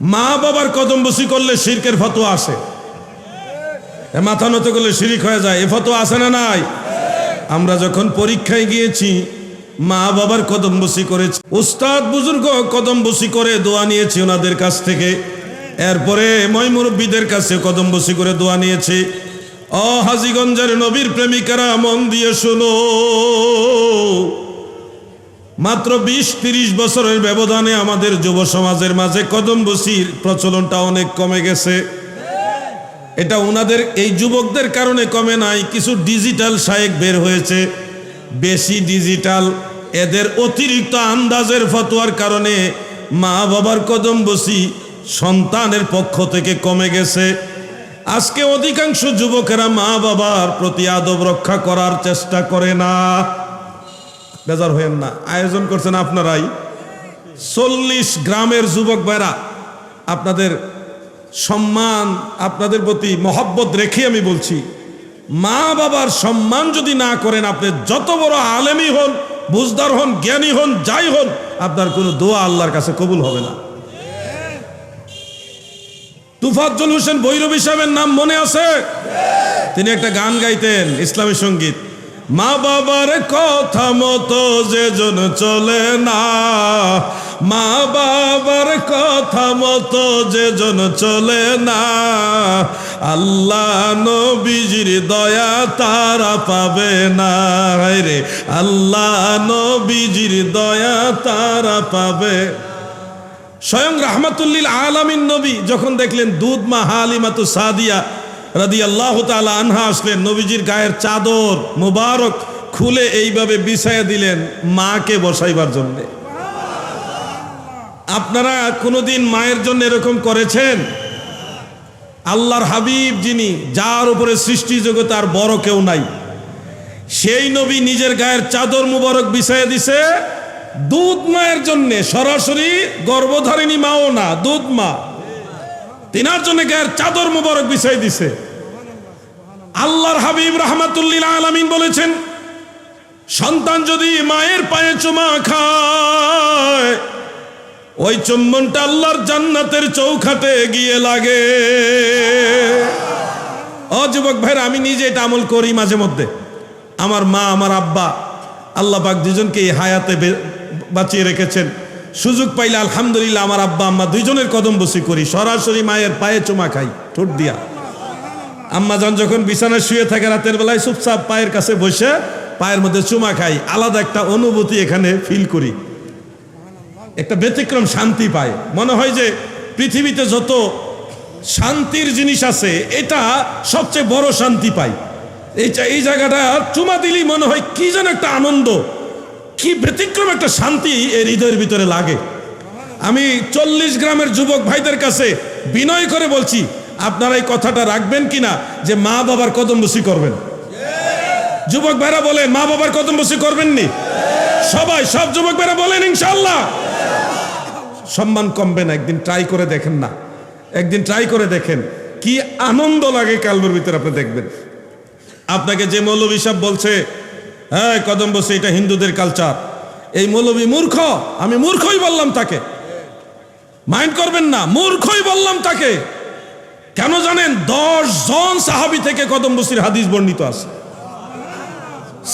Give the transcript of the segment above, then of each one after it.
মা বাবার কদম বসি করলে শিরকের ফতোয়া আসে। মাথা নত করলে শিরিক হয়ে যায়। এ ফতোয়া আসে না নাই? আমরা যখন পরীক্ষায় গিয়েছি, মা বাবার কদম বসি করেছি। উস্তাদ বুজুর্গ কদম বসি করে দোয়া নিয়েছি ওনাদের কাছ থেকে। এরপরে মই মুরব্বীদের কাছে কদম বসি করে দোয়া নিয়েছি। অ হাজিগঞ্জের নবীর প্রেমিকারা, মন দিয়ে শুনো। মাত্র বিশ, তিরিশ বছরের ব্যবধানে আমাদের যুব সমাজের মাঝে কদম বসির প্রচলনটা অনেক কমে গেছে। এটা ওনাদের এই যুবকদের কারণে কমে নাই, কিছু ডিজিটাল শায়েক বের হয়েছে। বেশি ডিজিটাল, এদের অতিরিক্ত আন্দাজের ফতোয়ার কারণে মা বাবার কদম বসি সন্তানের পক্ষ থেকে কমে গেছে। আজকে অধিকাংশ যুবকেরা মা বাবার প্রতি আদব রক্ষা করার চেষ্টা করে না। বেজার হয়েন না। আয়োজন করছেন আপনারাই। চল্লিশ গ্রামের যুবক ভাইরা, আপনাদের সম্মান, আপনাদের প্রতি মহব্বত রেখে আমি বলছি, মা বাবার সম্মান যদি না করেন, আপনি যত বড় আলেমই হন, বুঝদার হন, জ্ঞানী হন, যাই হন, আপনার কোনো দোয়া আল্লাহর কাছে কবুল হবে না। তুফাজ্জল হোসেন ভৈরবী সাহেবের নাম মনে আছে? তিনি একটা গান গাইতেন, ইসলামী সংগীত। মা বাবার কথা মতো যে জন চলে না। মা বাবার কথা মতো যে জন চলে না। আল্লাহ নবীজির দয়া তারা পাবে না। রে, আল্লাহ নবীজির দয়া তারা পাবে। স্বয়ং রাহমাতুল্লিল আলামিন নবী যখন দেখলেন দুধ মা হালিমাতু সাদিয়া রাদি আল্লাহ তালা আনহা আসলেন নবীজির গায়ের চাদর মুবারক খুলে এইভাবে বিছাইয়া দিলেন মাকে বসাইবার জন্যে। আপনারা কোনোদিন মায়ের জন্য এরকম করেছেন? আল্লাহর হাবিব যিনি যার উপরে সৃষ্টি জগতে আর বড় কেউ নাই। সেই নবী নিজের গায়ের চাদর মুবারক বিছাইয়া দিছে দুধ মায়ের জন্যে। সরাসরি গর্ভধারিণী মাও না দুধ মা। তিনার জন্য গায়ের চাদর মুবারক বিছাই দিছে। আল্লাহর হাবিব রহমাতুল্লিল আলামিন বলেছেন, সন্তান যদি মায়ের পায়ে চুমা খায়, ওই চুম্বনটা আল্লাহর জান্নাতের চৌখাতে গিয়ে লাগে। ও যুবক ভাইরা, আমি নিজে এটা আমল করি মাঝে মধ্যে। আমার মা, আমার আব্বা, আল্লাহ পাক দুজনকে এই হায়াতে বাঁচিয়ে রেখেছেন। সুযোগ পাইলে আলহামদুলিল্লাহ আমার আব্বা আম্মা দুইজনের কদম বসি করি। সরাসরি মায়ের পায়ে চুমা খাই, ঠোঁট দিয়া। আম্মা যান যখন বিছানায় শুয়ে থাকে রাতের বেলায় চুপচাপ পায়ের কাছে বসে পায়ের মধ্যে চুমা খাই। আলাদা একটা অনুভূতি এখানে ফিল করি। একটা ব্যতিক্রম শান্তি পায়। মনে হয় যে পৃথিবীতে যত শান্তির জিনিস আছে, এটা সবচেয়ে বড় শান্তি পাই। এই এই জায়গাটা চুমা দিলেই মনে হয় কি যেন একটা আনন্দ। কি ব্যতিক্রম একটা শান্তি এর হৃদয়ের ভিতরে লাগে। আমি চল্লিশ গ্রামের যুবক ভাইদের কাছে বিনয় করে বলছি, আপনারা এই কথাটা রাখবেন কিনা যে মা বাবার কদম বসি করবেন? যুবক ভাইরা বলেন, মা বাবার কদম বসি করবেননি? সবাই, সব যুবক ভাইরা বলেন ইনশাল্লাহ সম্মান কমবে না, একদিন ট্রাই করে দেখেন না। একদিন ট্রাই করে দেখেন, কি আনন্দ লাগে কালবের ভিতরে আপনি দেখবেন। আপনাকে যে মৌলবী সাহেব বলছে হ্যাঁ কদম বসে এটা হিন্দুদের কালচার এই মৌলবী মূর্খ, আমি মূর্খই বললাম তাকে। মাইন্ড করবেন না, মূর্খই বললাম তাকে। কেন জানেন, দশ জন সাহাবি থেকে কদম বসির হাদিস বর্ণিত আছে।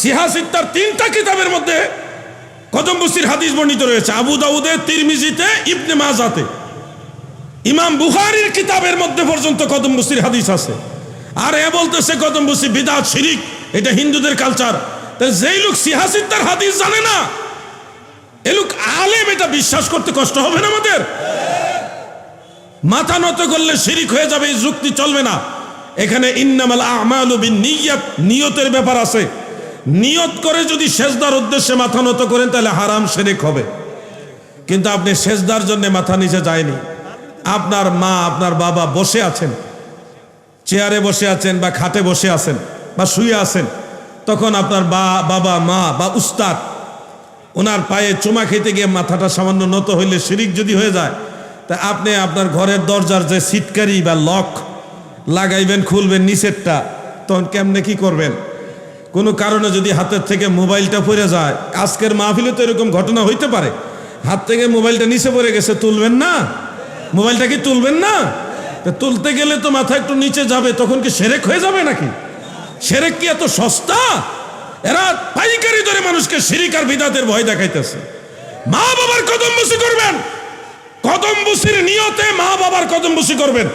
সিহাসিত্তার তিনটা কিতাবের মধ্যে কদম বসির হাদিস বর্ণিত রয়েছে। আবু দাউদে, তিরমিজিতে, ইবনে মাজাতে। ইমাম বুহারির কিতাবের মধ্যে পর্যন্ত কদম বসির হাদিস আছে। আর এ বলতেছে কদম বসি বিদাত শিরিক, এটা হিন্দুদের কালচার যেই লোক সিহাসিদ্দার হাদিস জানে না, এ লোক আলেম, এটা বিশ্বাস করতে কষ্ট হবে না আমাদের। মাথা নত করলে শিরিক হয়ে যাবে, এই যুক্তি চলবে না। এখানে ইন্নামাল আমালু বিন নিয়ত, নিয়তের ব্যাপার আছে। নিয়ত করে যদি সেজদার উদ্দেশ্যে মাথা নত করেন, তাহলে হারাম শেরেক হবে। কিন্তু আপনি সেজদার জন্য মাথা নিচে যায়নি। আপনার মা, আপনার বাবা বসে আছেন। চেয়ারে বসে আছেন বা খাটে বসে আছেন বা শুয়ে আছেন। তখন আপনার বা, বাবা, মা বা উস্তাদ, ওনার পায়ে চুমা খেতে গিয়ে মাথাটা সামান্য নত হইলে শিরিক যদি হয়ে যায়, তা আপনি আপনার ঘরের দরজার যে সিটকারি বা লক লাগাইবেন, খুলবেন নিচেরটা, তখন কেমনে কি করবেন? কোনো কারণে যদি হাতের থেকে মোবাইলটা পড়ে যায়, আজকের মাহফিলে তো এরকম ঘটনা হইতে পারে, হাত থেকে মোবাইলটা নিচে পড়ে গেছে, তুলবেন না? মোবাইলটা কি তুলবেন না? তুলতে গেলে তো মাথা একটু নিচে যাবে, তখন কি সেরেক হয়ে যাবে নাকি? সেরেক কি এত সস্তা? এরা পাইকারি ধরে মানুষকে সিরিকার বিদাতের ভয় দেখাইতেছে। মা বাবার কদম বসি করবেন। কদম বসির নিয়তে মা বাবার কদম বসি করবেন।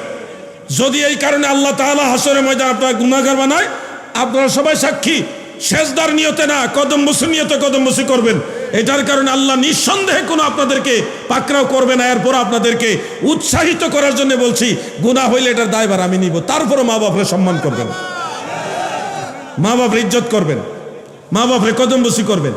যদি এই কারণে আল্লাহ তাআলা হাসরে ময়দান আপনার গুণাগার বানায়, আপনারা সবাই সাক্ষী শেষদার নিয়তে না কদম বসি নিয়তে কদম বসি করবেন। এটার কারণে আল্লাহ নিঃসন্দেহে কোনো আপনাদেরকে পাকড়াও করবে না। এরপর আপনাদেরকে উৎসাহিত করার জন্য বলছি, গুনাহ হইলে এটার দায়ভার আমি নিব। তারপরও মা বাপরে সম্মান করবেন। মা বাপরে ইজ্জত করবেন। মা বাপরে কদম বসি করবেন।